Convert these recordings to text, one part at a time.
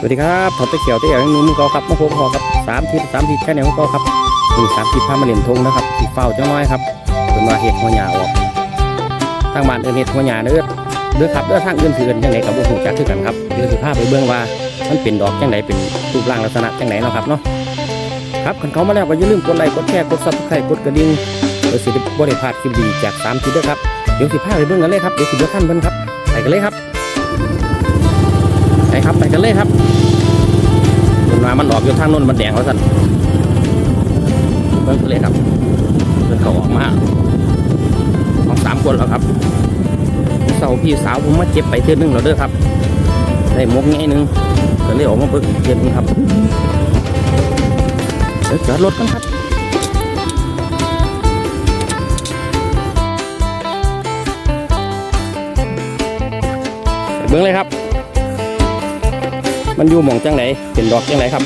สวัสดีครับถอดตะเขียวตะเขียวยังนุ่มก่าครับมาพบพอครับสามทิศสามทิศแค่แนวเก่าครับมีสามทิศพามาเล่นทงนะครับสีเฝ้าจังน้อยครับเป็นว่าเห็ดหัวหยาออกทางบ้านเอินเห็ดหัวหยาเด้อเด้อครับเด้อทางอื่นถือนจังไหนกับบุหูจักคือกันครับเดี๋ยวสิพาไปเบื้องว่ามันเป็นดอกจังไหนเป็นรูปร่างลักษณะจังไหนเนาะครับเนาะครับคันเขามาแล้วก็อย่าลืมกดไลค์กดแชร์กดซับสไครต์กดกระดิ่งเพื่อสิบ่ได้พลาดคลิปดีจากสามทิศเด้อครับเดี๋ยวสิพาไปเบื้องกันเลยครับเดี๋ยวสิเดี๋ยวท่านเพิ่นครับไปกันเลยครับ ครับไปกันเลยครับมันมามันออกอยู่ทางโน้นมันแดงแล้วสั่นเพิ่นก็เลยครับเพิ่นเขาออกมาสองสามคนแล้วครับเสาพี่สาวผมมาเจ็บไปเทือนึงแล้วเด้อครับได้มกง่ายหนึงก็เลยออกมาเบิ่งอีกเทือนึงครับเดี๋ยวจอดรถกันครับเบิ่งเลยครับ มันอยู่หม่องจังไหนเป็นดอกจังไหนครับ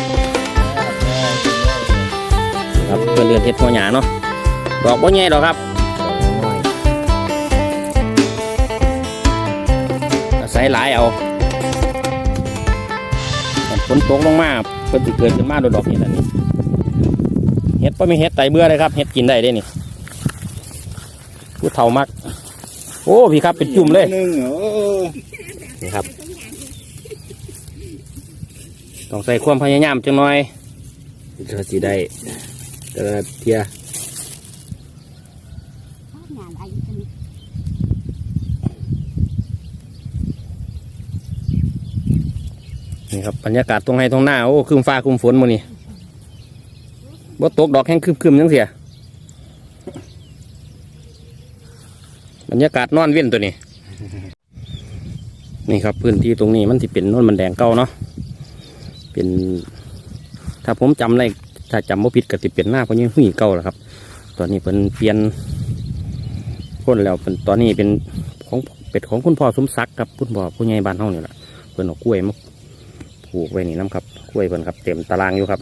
นี่ครับเพื่อนเรือนเห็ดหัวหยาเนาะดอกบ่ใหญ่ดอกครับใส่หลายเอาฝนตกลงมาเพิ่นสิเกิดขึ้นมาโดยดอกนี่แหละนี่เห็ดบ่มีเห็ดไตเบื่อเลยครับเห็ดกินได้เด้นี่ผู้เฒ่ามัก โอ้พี่ครับเป็นจุ่มเลยหนึ่งเออนี่ครับ ต้องใส่ความพยายามจังหน่อยจะสิได้แต่ละเทียนี่ครับบรรยากาศตรงไห้ตรงหน้าโอ้คืมฟ้าคืมฝนหมื้นี้บ่ตกดอกแห้งคืมๆจังเสียบรรยากาศนอนเว้นตัวนี้ นี่ครับพื้นที่ตรงนี้มันที่เป็นโนนมันแดงเก่าเนาะ เป็น ถ้าผมจำได้ถ้าจำว่าผิดก็ติเป็นหน้าเพราะยังหุ่ยเก่าแหละครับ ตอนนี้เป็นเปลี่ยนคนแล้วเป็นตอนนี้เป็นของเป็ดของคุณพ่อสมศักดิ์ครับคุณพ่อผู้ใหญ่บ้านเฮานี่แหละเพิ่นเอากล้วยมาปลูกไว้นี่น้ำครับกล้วยเพิ่นครับ เต็มตารางอยู่ครับ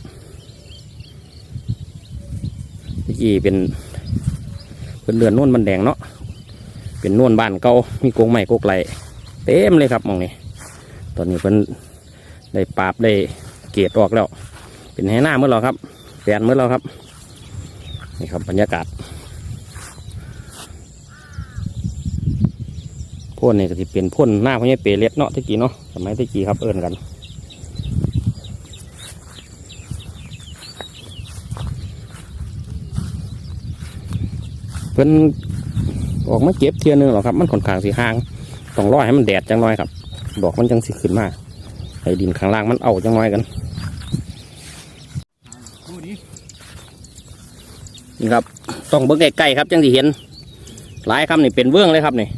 เมื่อกี้เป็นเพิ่นเรือนน่นมันแดงเนาะเป็นน่นบ้านเก่ามีกรงไม้กกไหลเต็มเลยครับมองนี้ตอนนี้เพิ่น ได้ปราบได้เกตออกแล้ว เป็นแห่หน้าเมื่อเราครับแปลนเมื่อเราครับ นี่ครับบรรยากาศพ่นนี่ก็จะเป็นพ่นหน้าพญาเปรเล็ดเนาะตะกี้เนาะสมัยตะกี้ครับเอิ้นกัน เพิ่นออกมาเก็บเทียนึงหรอกครับ มันค่อนข้างสีห่างต้องรอให้มันแดดจังน้อยครับ ดอกมันจังสิขึ้นมาก ให้ดินข้างล่างมันเอาจังน้อยกันนี่ครับ ต้องเบิ่งใกล้ๆครับจังสิเห็น หลายคำนี่เป็นเบื้องเลยครับนี่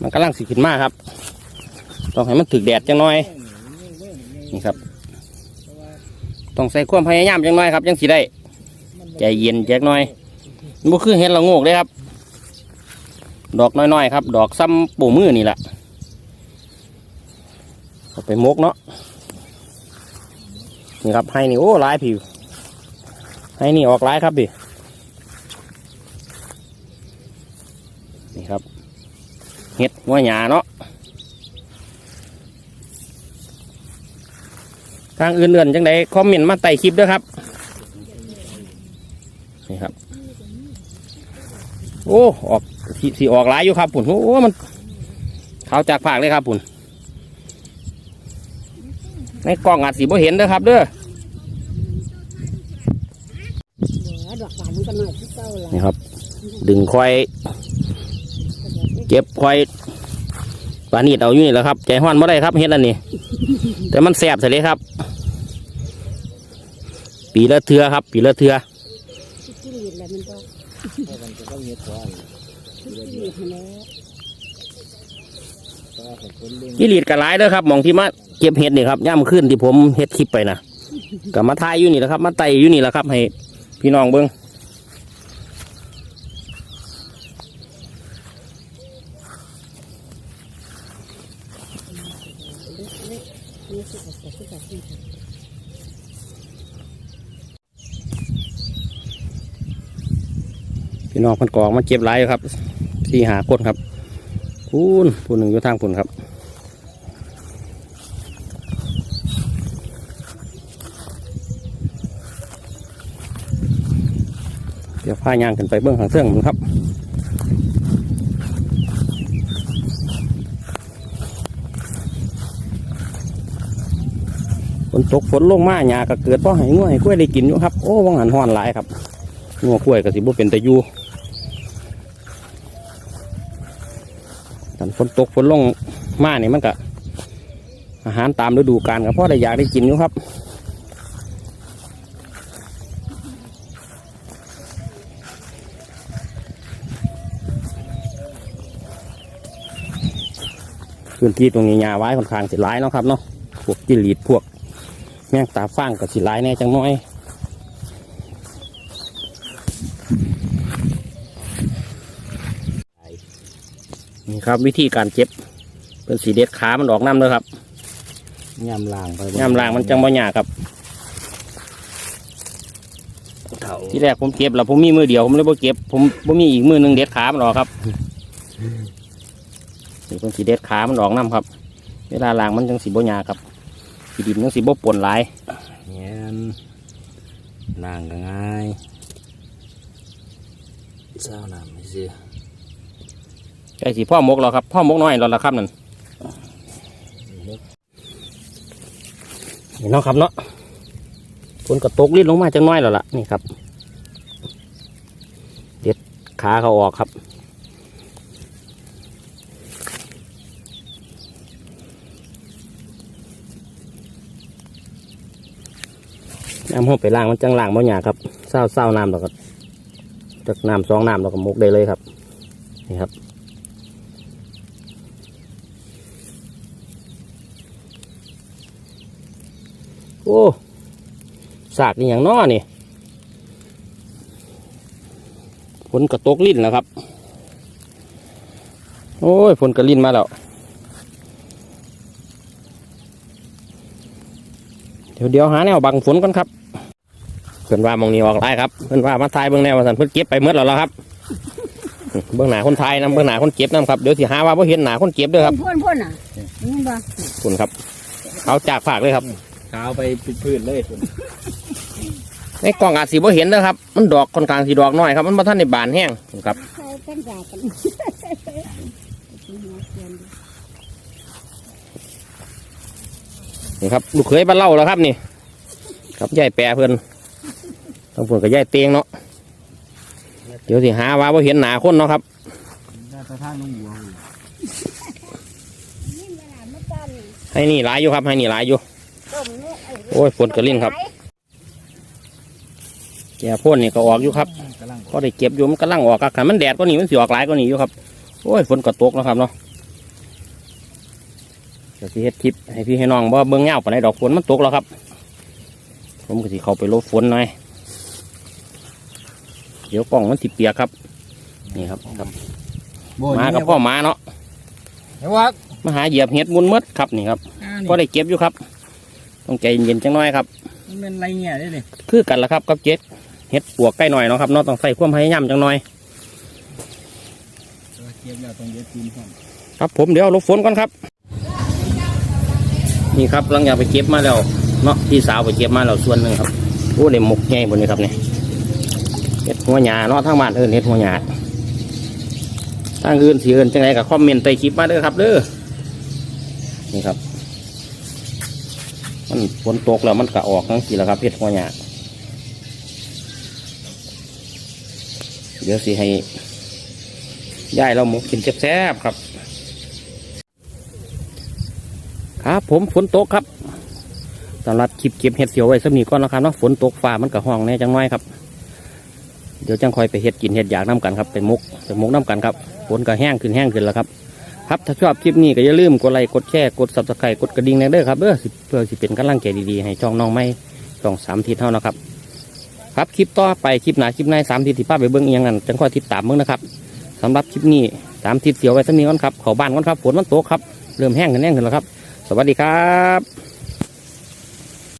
มันกำลังสิขึ้นมากครับ ต้องให้มันถึกแดดจังน้อย นี่ครับ ต้องใส่ความพยายามจังน้อยครับจังสิได้ ใจเย็นจักน้อยมันบ่คือเห็นเราโงกเลยครับ ดอกน้อยๆครับ ดอกซ้ำปูมือนี่แหละ เอาไปมกเนาะนี่ครับให้นี่โอ้ลายผิวให้นี่ออกลายครับดินี่ครับเห็ดหัวหยาเนาะทางอื่นๆจังไดคอมเมนต์มาใต้คลิปด้วยครับนี่ครับ โอ้ออกสีออกลายอยู่ครับปุ่นโอ้มันเขาจากผากเลยครับปุ่น ในกล้องอาจสีบ่เห็นเด้อครับเด้อดอกบานมันก็น้อยที่เก่าละนี่ครับ ดึงควายเก็บควายปลาหนีดเอาอยู่นี่แหละครับ ใจห้อนไม่ได้ครับเฮ็ดอันนี้ แต่มันแสบเสียเลยครับ ปีละเทือครับ ปีละเทือจิ้งหรีดแหละมันก็มันจะต้องเห็ดกว่าจิ้งหรีดแล้วแต่ว่าผมคนเลี้ยงกิรีดกระไรเด้อครับมองที่มา เก็บเห็ดนี่ครับย่ำขึ้นที่ผมเฮ็ดคลิปไปนะกับมาทายอยู่นี่แหละครับ มาไต่อยู่นี่แหละครับ ให้พี่น้องเบิ้งพี่น้องพันกองมาเก็บไรครับสี่หาคนครับพูนพูนหนึ่งอยู่ทางพูนครับ ดี๋ยวพายางขึ้นไปเบื้องข้างเสื่องมันครับฝนตกฝนลงมาหญ้าก็เกิดเพราะให้งัวให้กล้วยได้กินอยู่ครับ โอ้วังหันห้อนหลายครับงัวกล้วยก็สิบ่เป็นตะยูตอนฝนตกฝนลงมานี่มันก็อาหารตามฤดูกาลก็เพราะได้อยากได้กินอยู่ครับ พื้นที่ตรงนี้หญ้าไว้ค่อนข้างสิร้ายเนาะครับเนาะพวกจิลีดพวกแมงตาฟางกับสิร้ายแน่จังน้อยนี่ครับวิธีการเจ็บเป็นสีเด็ดขามันออกน้ำเลยครับย่ำล่างไปย่ำล่างมันจังบ่หยาครับเถ่าที่แรกผมเก็บแล้วผมมีมือเดียวผมเลยบ่เก็บผมผมมีอีกมือหนึ่งเด็ดขามันออกครับ นี่เป็นสีเด็ดขามันออกน้ำครับ เวลาล่างมันจังสีบ่หยาครับสีดินจังสีบ่ปนหลายเงี้ยล่างก็ง่ายเศร้าหนำไม่สิไอ้สีพ่อมกแล้วครับ พ่อมกน้อยแล้วละครับนั่นนี่เนาะครับเนาะฝนกระตกลิ้นลงมาจังน้อยแล้วล่ะนี่ครับ เด็ดขาเขาออกครับ น้ำห้องไปล้างมันจังล้างบ่หยาครับเศร้าเศร้าน้ำแล้วก็จากน้ำสองน้ำแล้วก็มุกได้เลยครับ นี่ครับโอ้สากนี่อย่างน้อนี่ฝนกระตกลิ้นแล้วครับ โอ้ยฝนกระลิ้นมาแล้ว เดี๋ยวเดี๋ยวหาแนวบังฝนกันครับ เพื่อนว่ามองนี้ออกไล่ครับเพื่อนว่ามาทายเบื้องแนวมาสันเพื่อนเก็บไปเมื่อแล้วล่ะครับเบื้องหน้าคนไทยนะเบื้องหน้าคนเก็บนะครับเดี๋ยวสิหาว่าพ่เห็นหน้าคนเก็บเด้วยครับพ่นพ่นอะนี่บ่คุณครับเขาจากฝากเลยครับขาวไปพื้นๆเลยในกล่องอาจสีบ่เห็นนะครับ มันดอกค่อนข้างสีดอกน้อยครับ มันมาท่านในบานแห้งครับใครกันจากกันนี่ครับลูกเขยบ้านเล่าแล้วครับนี่ ครับยายแปรเพื่อน ต้องเพื่อนกับยายเตียงเนาะเดี๋ยวสิหาว่าบ่เห็นหน้าคนเนาะครับน่าจะทางน้องบัวนี่เวลามาจันให้นี่หลายอยู่ครับ ให้นี่หลายอยู่ต้มเนี่ยโอ้ยฝนกระลิ่นครับแก่พ่นนี่ก็ออกอยู่ครับกำลังก็ได้เก็บอยู่มันกำลังออกครับคันมันแดดก็นี่มันสิออกหลายก็นี่อยู่ครับ โอ้ยฝนก็ตกแล้วครับเนาะเดี๋ยวสิเฮ็ดคลิปให้พี่ให้น้องบ่เบิ่งเงาปานใดดอกฝนมันตกแล้วครับ ผมก็สิเข้าไปลบฝนหน่อย เดี๋ยวกล้องมันสิเปียกครับ นี่ครับครับมากับพ่อหมาเนาะเฮ้ยวักมาหาเหยียบเห็ดมุนหมดครับนี่ครับก็ได้เก็บอยู่ครับ ต้องใจเย็นๆจังน้อยครับมันเป็นไรเงี้ยได้เลยคือกันละครับกับเจ็ดเห็ดปวกใกล้หน่อยเนาะครับเนาะต้องใส่ความพยายามจังหน่อยเก็บแล้วต้องเย็ดตีนก่อนครับผมเดี๋ยวหลบฝนก่อนครับ นี่ครับหลังจากไปเก็บมาแล้วเนาะพี่สาวไปเก็บมาแล้วส่วนหนึ่งครับโอ้เลยหมกใหญ่บนนี้ครับเนี่ย เห็ดหัวหยาเนาะทางบ้านเอินเห็ดหัวหยาทางอื่นสีอื่นจังไรกับคอมเมนต์ใต้คลิปมาเด้อครับเด้อนี่ครับ มันฝนตกแล้วมันกะออกทั้งสี่แล้วครับเห็ดหัวหยาเดี๋ยวสิให้ย่ายเราหมกกินแซ่บๆครับ ครับผมฝนตกครับสำหรับคลิปเก็บเห็ดเสียวไว้สำนีก่อนนะครับเนาะฝนตกฟ้ามันกับห้องแน่จังน้อยครับ เดี๋ยวจังคอยไปเห็ดกินเห็ดอยากน้ำกันครับไปมุกไปมุกน้ำกันครับฝนก็แห้งขึ้นแห้งขึ้นแล้วครับครับถ้าชอบคลิปนี้ก็อย่าลืมกดไลค์กดแชร์กดซับสไครต์กดกระดิ่งแน่เด้อครับเด้อสิเพื่อสิเป็นกำลังใจดีๆให้ช่องน้องไม่ช่องสามทีเท่านะครับ ครับคลิปต่อไปคลิปหนาคลิปในสามทีที่ป้าไปเบิ้งเอียงกันจังคอยติดตามเบิ้งนะครับสำหรับคลิปนี้สามทีเสียวไว้สำนีก่อนครับเขาบ้านก่อนครับฝนมันตกครับเริ่มแห้งขึ้นแห้งขึ้นแล้วครับ สวัสดีครับ